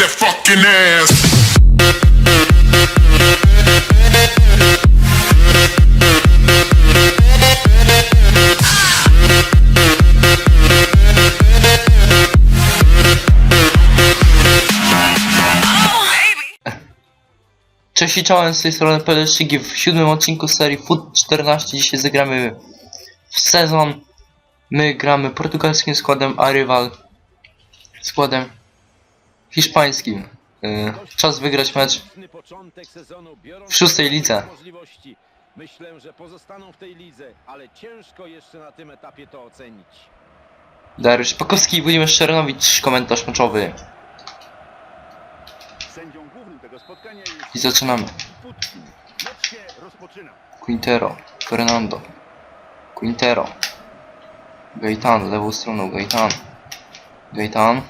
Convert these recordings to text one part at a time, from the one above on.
that fucking ass. Cześć i czołem, z tej strony Peleszygi w siódmym odcinku serii Foot 14. Dzisiaj zagramy w sezon. My gramy portugalskim składem, a rywal składem hiszpańskim. Yy, czas wygrać mecz. w szóstej lidze. Myślę, że pozostaną w tej lidze, ale ciężko jeszcze na tym etapie to ocenić. Dariusz Pakowski i Włodzimierz Szernowicz, komentarz meczowy. Sędzią głównym tego spotkania jest I zaczynamy. Quintero, Fernando, Quintero, Gaetan, lewą stroną, Gaetan, Gaetan,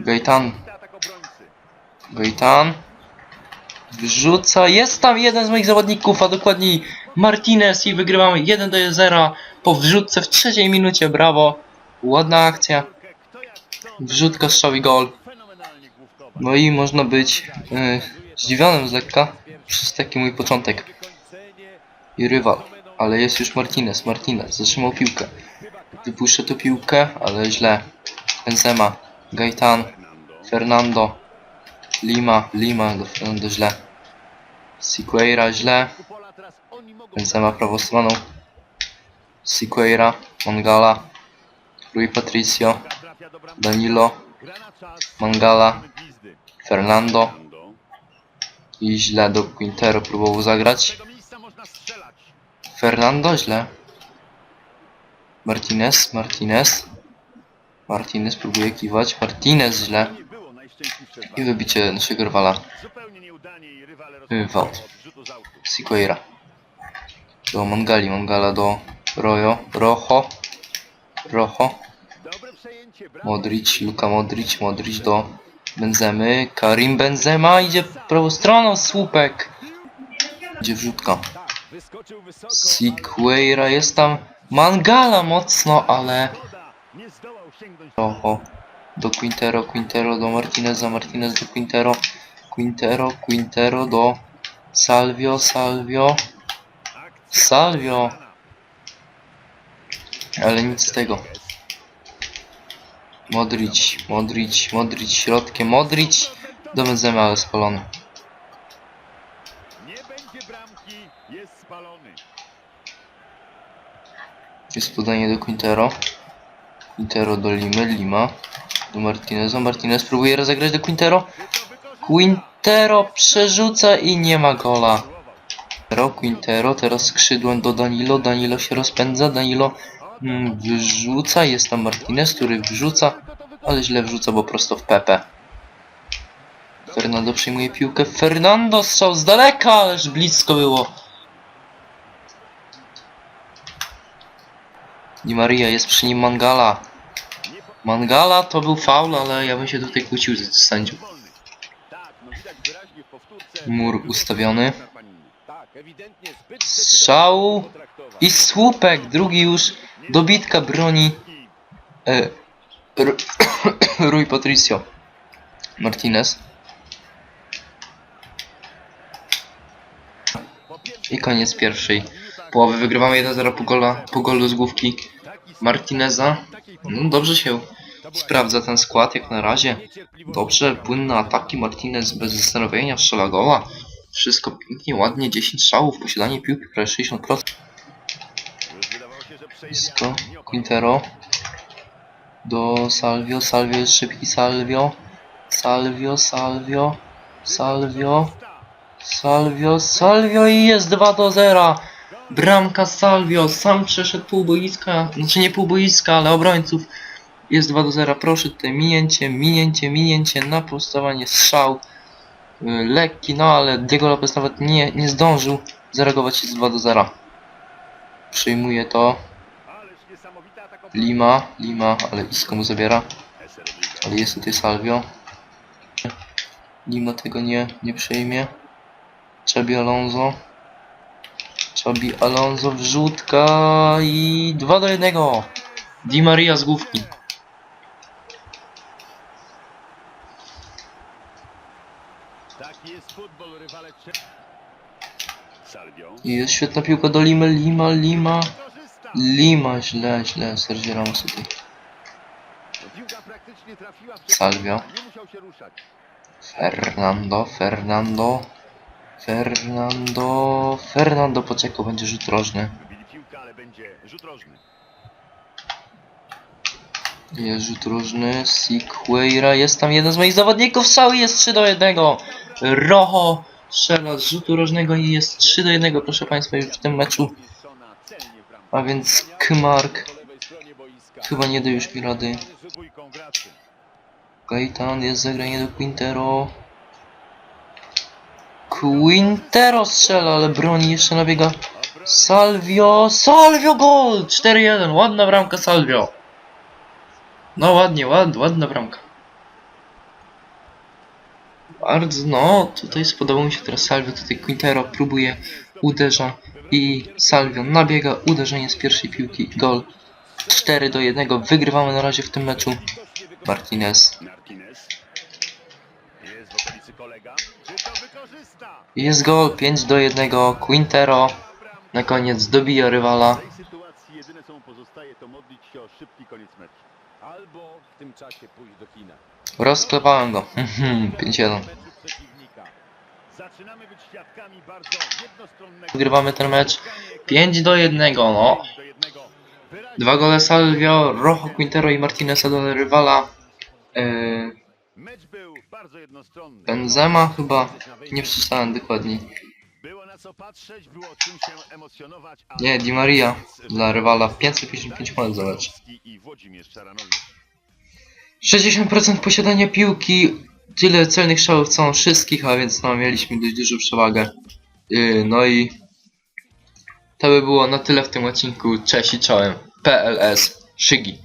Obrońcy. Gaetan, wrzuca, jest tam jeden z moich zawodników, a dokładniej Martinez i wygrywamy 1 do 0 po wrzutce w trzeciej minucie, brawo, ładna akcja, wrzutka, strzał i gol. No i można być yy, zdziwionym z lekka przez taki mój początek i rywal. Ale jest już Martinez, Martinez zatrzymał piłkę. Wypuszcza tu piłkę, ale źle. Benzema, Gaetan, Fernando, Lima, Lima, do Fernando źle. Siqueira źle, Benzema prawą stroną. Siqueira, Mangala, Rui Patricio. Danilo. Mangala. Fernando i źle do Quintero próbował zagrać. Fernando źle. Martinez, Martinez. Martinez próbuje kiwać. Martinez źle. I wybicie naszego rywala. Autu. Siqueira. Do Mangali, Mangala do Rojo. Rojo. Rojo. Modric, Luka Modric, Modric do Benzemy. Karim Benzema idzie prawą stroną, słupek. Idzie wrzutka. Siqueira jest tam. Mangala mocno, ale... Rojo do Quintero, Quintero do Martineza, Martinez do Quintero, Quintero, Quintero do Salvio, Salvio, Salvio, ale nic z tego. Modric, Modric, Modric środkiem, Modric do Benzema, ale spalony. Nie będzie bramki, jest spalony. Jest podanie do Quintero, Quintero do Limy, Lima do Martineza, Martinez próbuje rozegrać do Quintero, Quintero przerzuca i nie ma gola. Quintero, Quintero, teraz skrzydłem do Danilo, Danilo się rozpędza, Danilo mm, jest tam Martinez, który wrzuca, ale źle wrzuca, bo prosto w Pepe. Fernando przyjmuje piłkę, Fernando strzał z daleka, ależ blisko było. Di Maria, jest przy nim Mangala. Mangala to był faul, ale ja bym się tutaj kłócił z sędzią. Mur ustawiony. Strzał i słupek, drugi już dobitka broni e, Ru- Rui Patricio Martinez i koniec pierwszej połowy. Wygrywamy 1-0 po, po golu z główki Martineza. No, dobrze się sprawdza ten skład jak na razie. Dobrze, płynne ataki, Martinez bez zastanowienia strzela gola. Wszystko pięknie, ładnie, 10 strzałów, posiadanie piłki prawie 60%. Już wydawało się, że przejedzie, Blisko. Quintero do Salvio, Salvio jest szybki, Salvio, Salvio, Salvio, Salvio, Salvio, Salvio i jest 2 do 0. Bramka Salvio, sam przeszedł pół boiska, znaczy nie pół boiska, ale obrońców. Jest 2 do 0, proszę tutaj minięcie, minięcie, minięcie, na prostowanie, strzał. Y, Lekki, no ale Diego Lopez nawet nie, nie zdążył zareagować, jest 2 do 0. Przyjmuje to. Lima, Lima, ale Isco mu zabiera. Ale jest tutaj Salvio. Lima tego nie, nie przejmie. Czabi Alonso. Szabi Alonso wrzutka i 2 do 1. Di Maria z główki. Taki jest futbol, rywale I jest świetna piłka do Limy, Lima, Lima. Lima, źle, źle, Sergio Ramos tutaj. Salvio. Fernando, Fernando. Fernando, Fernando poczekał, będzie rzut rożny. Wybili piłkę, ale będzie rzut rożny. Jest rzut różny, Sequeira, jest tam jeden z moich zawodników, cały jest 3 do 1. Rojo strzela z rzutu rożnego i jest 3 do 1, proszę Państwa, już w tym meczu. A więc Kmark chyba nie da już mi rady. Gaetan jest zagranie do Quintero. Quintero strzela, ale broni jeszcze nabiega. Salvio, Salvio gol! 4-1, ładna bramka Salvio. No ładnie, ład, ładna bramka. Bardzo, no, tutaj spodobało mi się teraz Salvio, tutaj Quintero próbuje, uderza i Salvio nabiega, uderzenie z pierwszej piłki, gol. 4 do 1, wygrywamy na razie w tym meczu. Martinez. Martinez. Jest gol 5 do 1, Quintero na koniec dobija rywala. Rozklepałem go. Mhm, 5-1. Meczu przeciwnika. Zaczynamy być świadkami bardzo jednostronnego Wygrywamy ten mecz spotkania 5 do 1, no. Dwa gole Salvio, Rojo, Quintero i Martineza do rywala. Yy, Mecz był bardzo jednostronny. Benzema chyba, nie przeczytałem dokładnie. Było na co patrzeć, było czym się emocjonować. a- Nie, Di Maria dla rywala 555 monet za mecz. I Włodzimierz Czaranowicz. 60% posiadania piłki, tyle celnych strzałów co on wszystkich, a więc no, mieliśmy dość dużą przewagę. Yy, no i to by było na tyle w tym odcinku. Cześć i czołem. PLS Szygi.